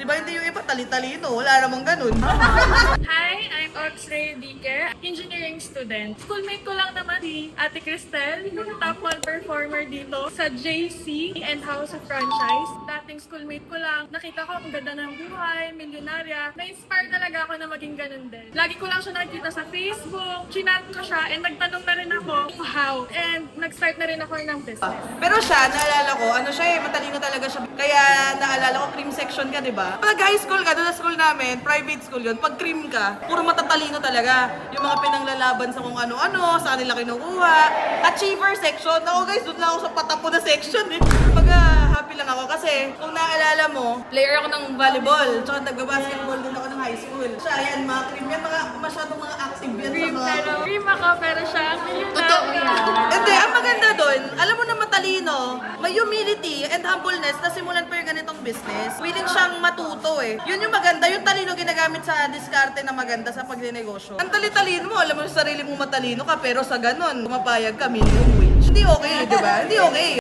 Di ba hindi yung iba tali-talino? Wala namang ganun. Hi, I'm Oxray Dique, engineering student. Schoolmate ko lang naman si Ate Cristel, yung top 1 performer dito sa JC and House of Franchise. Dating schoolmate ko lang, nakita ko ang ganda ng buhay, milyonarya. Na-inspire talaga ako na maging ganun din. Lagi ko lang siya nakikita sa Facebook, chinat ko siya, and nagtanong na rin ako how. And nag-start na rin ako ng business. Pero siya, naalala ko, ano siya talaga siya. Kaya naalala ko, cream section ka, di ba? Pag high school ka, doon sa school namin, private school yun, pag cream ka, puro matatalino talaga. Yung mga pinanglalaban sa kung ano-ano, saan nila kinukuha. Achiever section. Ako guys, doon lang ako sa patapo na section eh. Pag happy lang ako kasi kung naalala mo, player ako ng volleyball. Tsaka nagbabasketball din ako ng high school. Siya, yan, mga cream yan, mga masyadong mga active yan sa mga... pero dream ako, pero siya ang Totoo. Matalino, may humility and humbleness na simulan pa yung ganitong business. Willing siyang matuto eh. Yun yung maganda, yung talino ginagamit sa diskarte na maganda sa pagnenegosyo. Ang tali-talino mo, alam mo sa sarili mo matalino ka, pero sa ganon, pumapayag ka minimum wage. Hindi okay, di ba? Hindi okay.